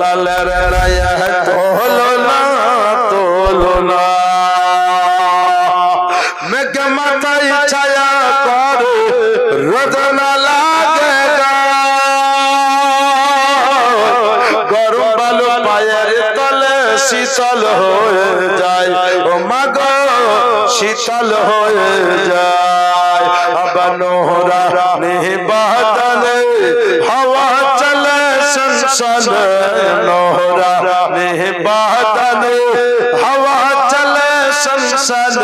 লালের রায়া তোলো না তোলো না। মেঘ মাথায় ছায়া করো, রোদনা লাগে গরম বালু পায়ের তলে শীতল হয়ে যায়। ও মাগ শীতল হয়ে যায়। আবার নোহরা নিবাদনে হাওয়া সংসদ নোহরা নিবাদনে হওয়া চলে সংসদ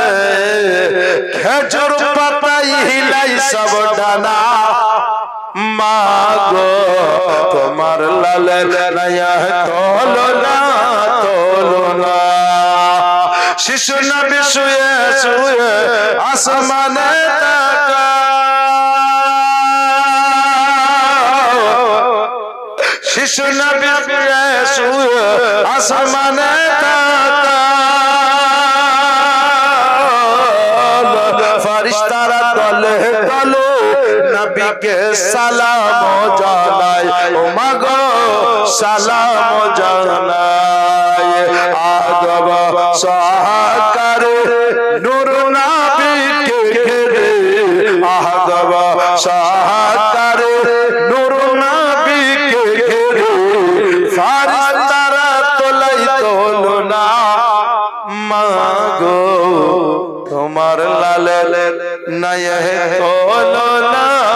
খেজুর পাতাই হিলাই সব ডানা মাগো তোমার লালে নয়া তোলো না তোলো না শিশু নবী শুয়ে শুয়ে আসমানে তাকায়। শুয়ে আসমানে। ফরিস্তারা দলে দলে নবীকে সালাম জানায় ও মাগো সালাম জানায় আদব সহকার নূর মাগো তোমার লালে নয় তোলো